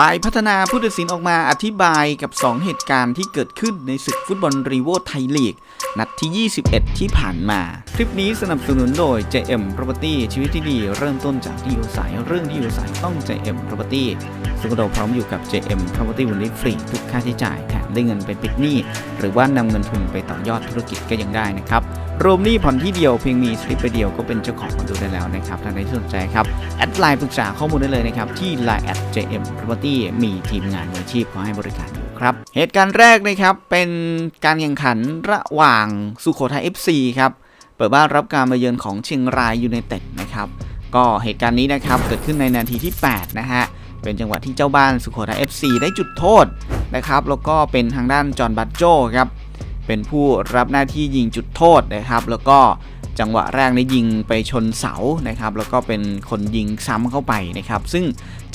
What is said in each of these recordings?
ฝ่ายพัฒนาผู้ตัดสินออกมาอธิบายกับ 2 เหตุการณ์ที่เกิดขึ้นในศึกฟุตบอลรีโวไทยลีก นัดที่ 21 ที่ผ่านมา คลิปนี้สนับสนุนโดย JM Property ชีวิตที่ดีเริ่มต้นจากที่อยู่อาศัยเรื่องที่อยู่อาศัยต้อง JM Property ซึ่งเราพร้อมอยู่กับ JM Property วันนี้ฟรีทุกค่าใช้จ่ายแถมได้เงินไปปิดหนี้หรือว่านำเงินทุนไปต่อยอดธุรกิจก็ยังได้นะครับ รวมนี้ผ่อนที่เดียวเพียงมีสลิปไปเดียวก็เป็นเจ้าของคอนโดได้แล้วนะครับท่านใดสนใจครับ แอดไลน์ปรึกษาข้อมูลได้เลยนะครับ ที่ Line at JM Property มีทีมงานมืออาชีพขอให้บริการอยู่ครับ เหตุการณ์แรกนะครับ เป็นการแข่งขันระหว่างสุโขทัย FC ครับ เปิดบ้านรับการมาเยือนของเชียงรายยูไนเต็ดนะครับ ก็เหตุการณ์นี้นะครับเกิดขึ้นในนาทีที่ 8 นะฮะเป็นจังหวะที่เจ้าบ้านสุโขทัย FC ได้จุดโทษนะครับแล้วก็เป็นทางด้านจอห์นบัตโจครับ เป็นผู้รับหน้าที่ยิงจุดโทษนะครับ แล้วก็จังหวะแรกได้ยิงไปชนเสานะครับ แล้วก็เป็นคนยิงซ้ำเข้าไปนะครับ ซึ่ง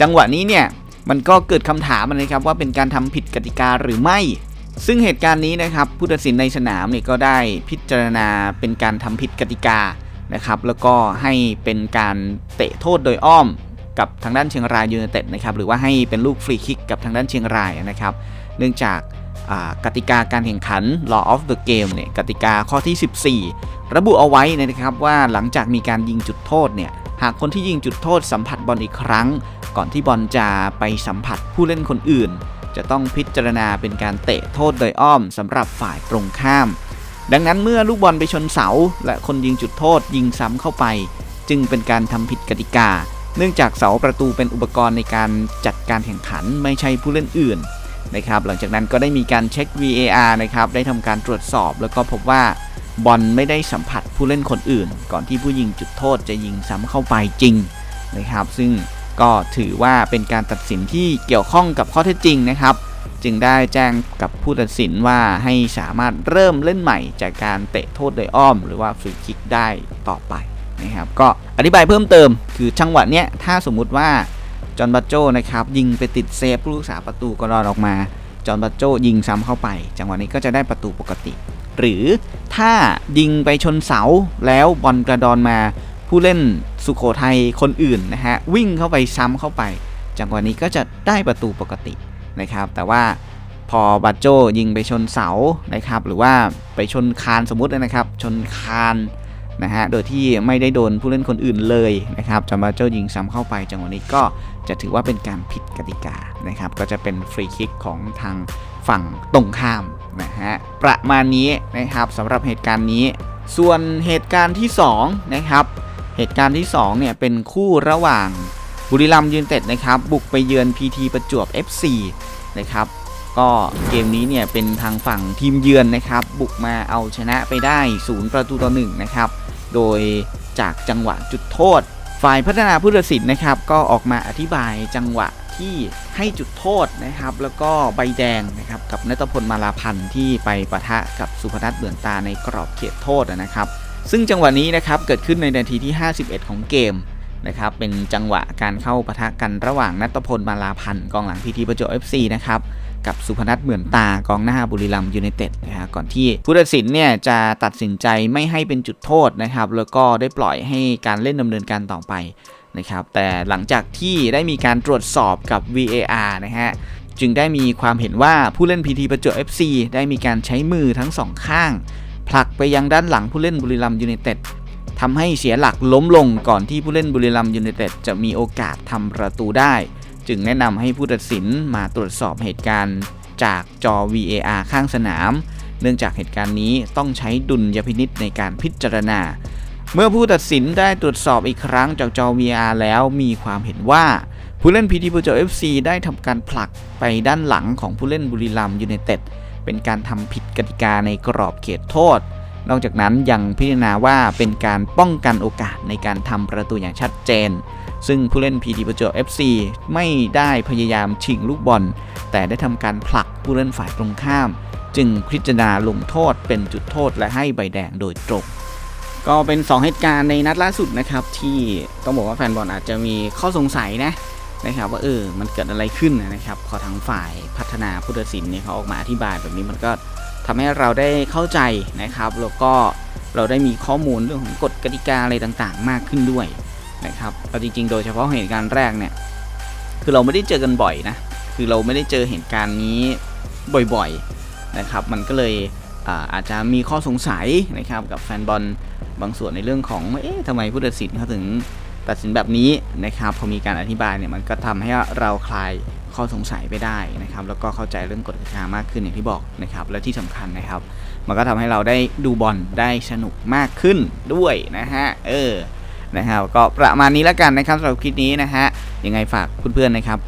จังหวะนี้เนี่ยมันก็เกิดคำถามนะครับว่าเป็นการทำผิดกติกาหรือไม่ ซึ่งเหตุการณ์นี้นะครับผู้ตัดสินในสนามเนี่ยก็ได้พิจารณาเป็นการทำผิดกติกานะครับ แล้วก็ให้เป็นการเตะโทษโดยอ้อมกับทางด้านเชียงรายยูไนเต็ดนะครับหรือว่าให้เป็นลูกฟรีคิกกับทางด้านเชียงรายนะครับ เนื่องจาก กติกาการแข่งขัน law of the game เนี่ยกติกาข้อที่ 14 ระบุเอาไว้นะครับว่าหลังจากมีการยิงจุดโทษเนี่ยหากคนที่ยิงจุดโทษสัมผัสบอลอีกครั้ง ก่อนที่บอลจะไปสัมผัสผู้เล่นคนอื่น จะต้องพิจารณาเป็นการเตะโทษโดยอ้อมสำหรับฝ่ายตรงข้าม ดังนั้นเมื่อลูกบอลไปชนเสา และคนยิงจุดโทษยิงซ้ำเข้าไป จึงเป็นการทำผิดกติกา เนื่องจากเสาประตูเป็นอุปกรณ์ในการจัดการแข่งขันไม่ใช่ผู้เล่นอื่น นะครับ หลังจากนั้นก็ได้มีการเช็ค VAR นะครับ ได้ทำการตรวจสอบ แล้วก็พบว่าบอลไม่ได้สัมผัสผู้เล่นคนอื่น ก่อนที่ผู้ยิงจุดโทษจะยิงซ้ำเข้าไปจริงนะครับ ซึ่งก็ถือว่าเป็นการตัดสินที่เกี่ยวข้องกับข้อเท็จจริงนะครับ จึงได้แจ้งกับผู้ตัดสินว่าให้สามารถเริ่มเล่นใหม่ จากการเตะโทษโดยอ้อม หรือว่าฟรีคิกได้ต่อไปนะครับ ก็อธิบายเพิ่มเติม คือจังหวะเนี้ยถ้าสมมุติว่า จอห์นบัตโจนะครับยิงไปติดเซฟผู้รักษาประตูก็รอดออกมา จอห์นบัตโจยิงซ้ำเข้าไป จังหวะนี้ก็จะได้ประตูปกติ หรือถ้ายิงไปชนเสาแล้วบอลกระดอนมาผู้เล่นสุโขทัยคนอื่นนะฮะวิ่งเข้าไปซ้ำเข้าไป จังหวะนี้ก็จะได้ประตูปกตินะครับ แต่ว่าพอบัตโจยิงไปชนเสานะครับ หรือว่าไปชนคานสมมุตินะครับ ชนคาน นะฮะ โดยที่ไม่ได้โดนผู้เล่นคนอื่นเลยนะครับจอห์นบัตโจยิงซ้ำเข้าไปจังหวะนี้ก็จะถือว่าเป็นการผิดกติกานะครับ ก็จะเป็นฟรีคิกของทางฝั่งตรงข้ามนะฮะ ประมาณนี้นะครับสำหรับเหตุการณ์นี้ ส่วนเหตุการณ์ที่ 2 นะครับ เหตุการณ์ที่2เนี่ยเป็นคู่ระหว่างบุรีรัมย์ยูนเต็ดนะครับบุกไปเยือน PT ประจวบ FC นะครับ ก็เกมนี้เนี่ยเป็นทางฝั่งทีมเยือนนะครับ บุกมาเอาชนะไปได้ 0 ประตูต่อ1นะครับ โดยจากจังหวะจุดโทษ ฝ่ายพัฒนาผู้ตัดสินนะครับ ก็ออกมาอธิบายจังหวะที่ให้จุดโทษนะครับ แล้วก็ใบแดงนะครับกับนัตพลมาลาพันธ์ที่ไปปะทะกับสุพนัทเบือนตาในกรอบเขตโทษนะครับ ซึ่งจังหวะนี้นะครับเกิดขึ้นในนาทีที่ 51 ของเกมนะครับเป็นจังหวะการเข้าปะทะกันระหว่างนัตพลมาลาพันธ์กองหลังพีทีประจวบ FC นะครับ กับสุพนัทเหมือนตากองหน้าบุรีรัมยูไนเต็ดนะฮะก่อนที่ผู้ตัดสินเนี่ยจะตัดสินใจไม่ให้เป็นจุดโทษนะครับ แล้วก็ได้ปล่อยให้การเล่นดำเนินการต่อไปนะครับแต่หลังจากที่ได้มีการตรวจสอบกับ VAR นะฮะจึงได้มีความเห็นว่าผู้เล่น PT ประจวบ FC ได้มีการใช้มือทั้งสองข้าง ผลักไปยังด้านหลังผู้เล่นบุรีรัมยูไนเต็ดทำให้เสียหลักล้มลงก่อนที่ผู้เล่นบุรีรัมย์ยูไนเต็ดจะมีโอกาสทำประตูได้ จึงแนะนำให้ผู้ตัดสินมาตรวจสอบเหตุการณ์จากจอ VAR ข้างสนาม เนื่องจากเหตุการณ์นี้ต้องใช้ดุลยพินิษในการพิจารณา เมื่อผู้ตัดสินได้ตรวจสอบอีกครั้งจากจอ VAR แล้วมีความเห็นว่าผู้เล่นพีทีบูโจ FC ได้ทำการผลักไปด้านหลังของผู้เล่นบุรีรัมย์ยูไนเต็ดเป็นการทำผิดกติกาในกรอบเขตโทษ นอกจากนั้นยังพิจารณาว่าเป็นการป้องกันโอกาสในการทำประตูอย่างชัดเจน ซึ่งผู้เล่น PT ประจวบ FC ไม่ได้พยายามชิงลูกบอล แต่ได้ทำการผลักผู้เล่นฝ่ายตรงข้าม จึงพิจารณาลงโทษเป็นจุดโทษและให้ใบแดงโดยตรงก็เป็น 2 เหตุการณ์ในนัดล่าสุดนะครับที่ต้องบอกว่าแฟนบอลอาจจะมีข้อสงสัยนะนะครับว่าเออมันเกิดอะไรขึ้นนะครับพอทางฝ่ายพัฒนาผู้ตัดสินเนี่ยเขาออกมาอธิบายแบบนี้มันก็ ทำให้เราได้เข้าใจนะครับแล้วก็เราได้มีข้อมูลเรื่องของกฎกติกาอะไรต่างๆ มากขึ้นด้วยนะครับเอาจริงๆ โดยเฉพาะเหตุการณ์แรกเนี่ยคือเราไม่ได้เจอกันบ่อยนะคือเราไม่ได้เจอเหตุการณ์นี้บ่อยๆนะครับมันก็เลยอาอาจจะมีข้อสงสัยนะครับกับแฟนบอลบางส่วนในเรื่องของเอ๊ะทำไมผู้ตัดสินเขาถึง ตัดสินแบบนี้นะครับพอมีการอธิบายเนี่ยมันก็ทำให้เราคลายข้อสงสัยไปได้นะครับ แล้วก็เข้าใจเรื่องกฎกติกามากขึ้นอย่างที่บอกนะครับ และที่สำคัญนะครับ มันก็ทำให้เราได้ดูบอลได้สนุกมากขึ้นด้วยนะฮะเออนะครับก็ประมาณนี้แล้วกันนะครับสำหรับคลิปนี้นะฮะยังไงฝากเพื่อนๆนะครับ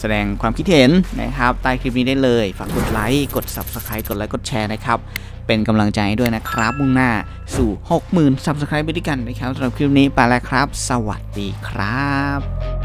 แสดงความคิดเห็นนะครับ ใต้คลิปนี้ได้เลย ฝากกดไลค์ กด Subscribe กดไลค์ กดแชร์นะครับ เป็นกำลังใจให้ด้วยนะครับ มุ่งหน้าสู่ 60,000 Subscribe ไปด้วยกันนะครับสำหรับคลิปนี้ไปแล้วครับ สวัสดีครับ